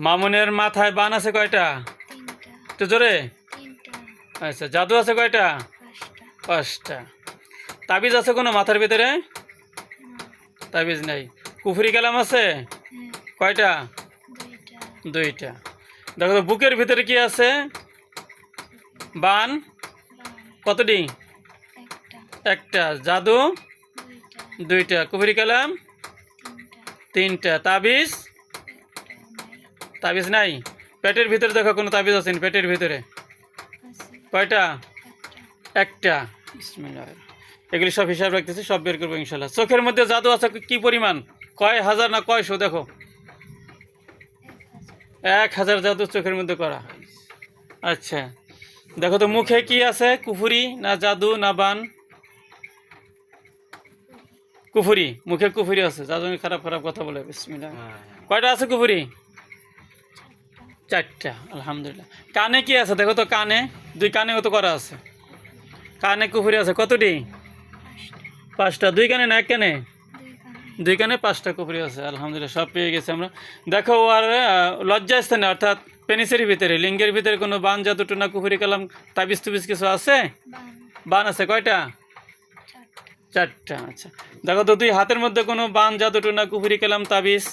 মামুনের মাথায় বান আছে কয়টা? তো জোরে। আচ্ছা জাদু আছে কয়টা? পাঁচটা। তাবিজ আছে কোনো মাথার ভিতরে? তাবিজ নাই। কুফরি কালাম আছে? হ্যাঁ। কয়টা? দুইটা। দেখো তো বুকের ভিতরে কি আছে? বান? কতটি? একটা। জাদু? দুইটা। কুফরি কালাম? তিনটা। তাবিজ? তাবিজ নাই? পেটের ভিতরে দেখো কোনো তাবিজ আছে নি পেটের ভিতরে। কয়টা? একটা। এগুলি সব হিসাব রাখতেছি সব বের করব ইনশাল্লাহ চোখের মধ্যে জাদু আছে কি পরিমাণ? কয় হাজার না কয়শো? দেখো। এক হাজার এক হাজার জাদু চোখের মধ্যে করা। আচ্ছা। দেখো তো মুখে কি আছে? কুফুরি না জাদু না বান? কুফুরি। মুখে কুফুরি আছে। জাদু খারাপ খারাপ কথা বলে। বিসমিল্লাহ। কয়টা আছে কুফুরি? চারটা আলহামদুলিল্লাহ। কানে কি আছে? দেখো তো কানে দুই কানে কত করা আছে? কানে কুফুরি আছে কতটি? পাঁচটা। দুই কানে না এক কানে? দুই কানে পাঁচটা কুফুরি আছে আলহামদুলিল্লাহ সব পেয়ে গেছি আমরা। দেখো আর লজ্জাস্থানে অর্থাৎ পেনিসের ভিতরে লিঙ্গের ভিতরে কোনো বান জাদু টুনা কুফুরি কালাম তাবিজ তুবিজ কিছু আছে? বান আছে কয়টা? চারটা। আচ্ছা। দেখো তো দুই হাতের মধ্যে কোনো বান জাদু টুনা কুফুরি কালাম তাবিজ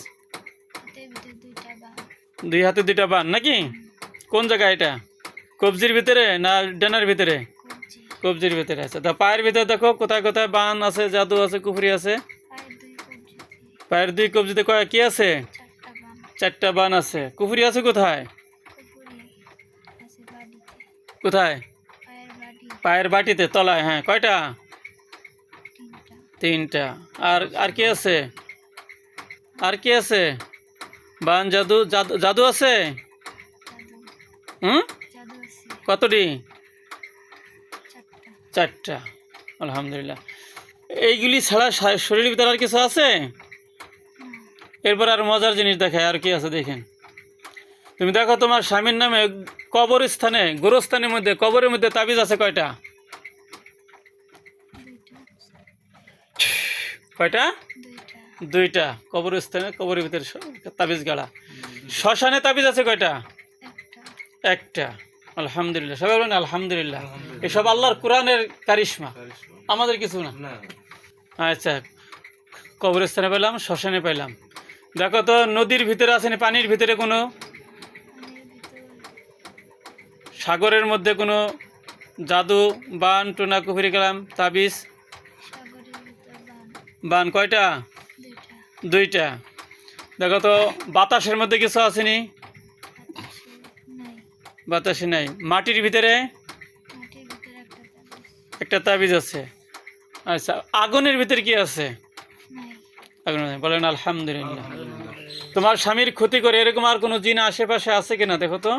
হাতের ভিতরে দুইটা বান দুই হাতে দুইটা বান, নাকি? কোন জায়গায় এটা? কবজির ভিতরে না ডানার ভিতরে? কবজি কবজির ভিতরে আছে। তা পায়ের ভিতরে দেখো, কোথায় কোথায় বান আছে, জাদু আছে, কুফুরি আছে? পায়ের দুই কবজিতে পায়ের দুই কবজিতে কয়, কি আছে? চারটা বান চারটা বান আছে। কুফুরি আছে কোথায়? কুকুরি আছে বাড়িতে কোথায়? পায়ের বাড়ি পায়ের বাটিতে, তলায় হ্যাঁ কয়টা? তিনটা তিনটা। আর আর কি আছে? আর কি আছে? বান জাদু জাদু আছে? হুম? কতটি? চারটা। আলহামদুলিল্লাহ। এইগুলি ছাড়া শরীরের ভিতরে আর কিছু আছে? এরপর আর মজার জিনিস দেখায় আর কি আছে দেখেন। তুমি দেখো তোমার স্বামীর নামে কবরস্থানে গোরস্থানের মধ্যে কবরের মধ্যে তাবিজ আছে কয়টা? কয়টা? দুইটা কবরস্থানে কবরের ভিতরে তাবিজ গাড়া। শ্মশানে তাবিজ আছে কয়টা? একটা। আলহামদুলিল্লাহ। সবাই বলেন আলহামদুলিল্লাহ। এসব আল্লাহর কোরআনের কারিশমা। আমাদের কিছু না। আচ্ছা কবরস্থানে পেলাম শ্মশানে পেলাম দেখো তো নদীর ভিতরে আছে না পানির ভিতরে কোনো? সাগরের মধ্যে কোনো জাদু বান টোনা কুফুরি কালাম তাবিজ? বান কয়টা? দুইটা। দেখো তো, বাতাসের মধ্যে কিছু আসেনি বাতাসে নাই। মাটির ভিতরে? একটা তাবিজ আছে। আচ্ছা আগুনের ভিতরে কি আছে। বলেন, আলহামদুলিল্লাহ। তোমার স্বামীর ক্ষতি করে এরকম আর কোনো জিন আশেপাশে আছে কিনা? দেখো তো।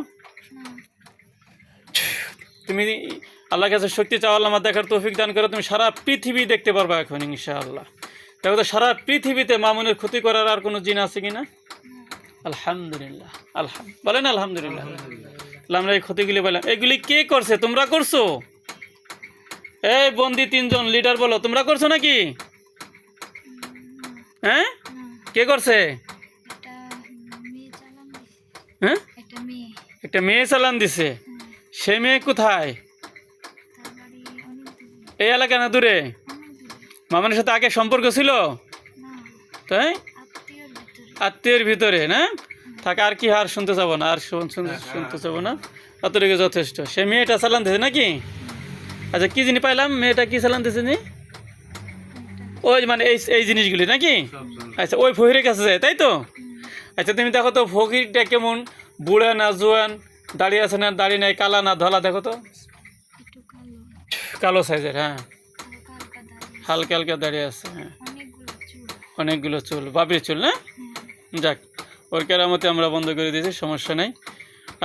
তুমি আল্লাহর কাছে শক্তি চাওয়াল দেখার তৌফিক দান করে। তুমি সারা পৃথিবী দেখতে পারবা এখন, ইনশাআল্লাহ। দেখো তো সারা পৃথিবীতে মামুনের ক্ষতি করার আর কোনো জিন আছে কিনা? না আলহামদুলিল্লাহ আলহাম বলেন আলহামদুলিল্লাহ। তাহলে আমরা এই ক্ষতিগুলি বললাম এগুলি কে করছে? তোমরা করছ? এই বন্দি তিনজন লিডার বলো তোমরা করছ নাকি? হ্যাঁ? কে করছে? একটা মেয়ে চালান দিছে। হ্যাঁ? একটা মেয়ে। চালান দিছে। হ্যাঁ সে মেয়ে কোথায়? এই এলাকা না দূরে? মামনের সাথে আগে সম্পর্ক ছিল? তাই? আত্মীয়ের ভিতরে। না? থাকে আর কি আর শুনতে চাবো না আর শুন- শুন- শুনতে চাবো না। অতটুকু যথেষ্ট। সে মেয়েটা চালান দিয়েছে নাকি? আচ্ছা কি জিনিস পাইলাম? মেয়েটা কি চালান দিয়েছে নি? ওই মানে এই এই জিনিসগুলি নাকি? আচ্ছা ওই ফকিরের কাছে যায় তাই তো? আচ্ছা তুমি দেখো তো ফকিরটা কেমন? বুড়া না জোয়ান দাঁড়িয়ে আছে না দাঁড়িয়ে নাই কালা না ধলা দেখো তো। কালো। কালো সাইজের হ্যাঁ। হালকা হালকা দাঁড়িয়ে আছে হ্যাঁ। অনেকগুলো চুল। অনেকগুলো চুল না? হ্যাঁ যাক ওর কেরামতে আমরা বন্ধ করে দিয়েছি সমস্যা নেই।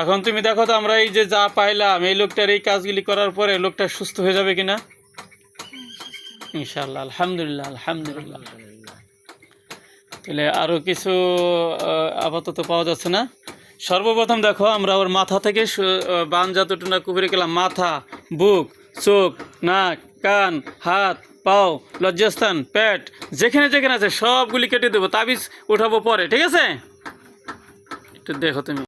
এখন তুমি দেখো তো আমরা এই যে যা পাইলাম এই লোকটার এই কাজগুলি করার পরে লোকটা সুস্থ হয়ে যাবে কিনা? ইনশাল্লাহ আলহামদুলিল্লাহ আলহামদুলিল্লাহ। তাহলে আরও কিছু আপাতত পাওয়া যাচ্ছে না। সর্বপ্রথম দেখো আমরা ওর মাথা থেকে বান যতটুনা কুবরে গেলাম মাথা বুক চোখ নাক কান হাত পাও, লজ্জাস্থান প্যাট যেখানে যেখানে আছে, সবগুলি কেটে দেবো, তাবিজ উঠাবো পরে, ঠিক আছে? একটু দেখো তুমি।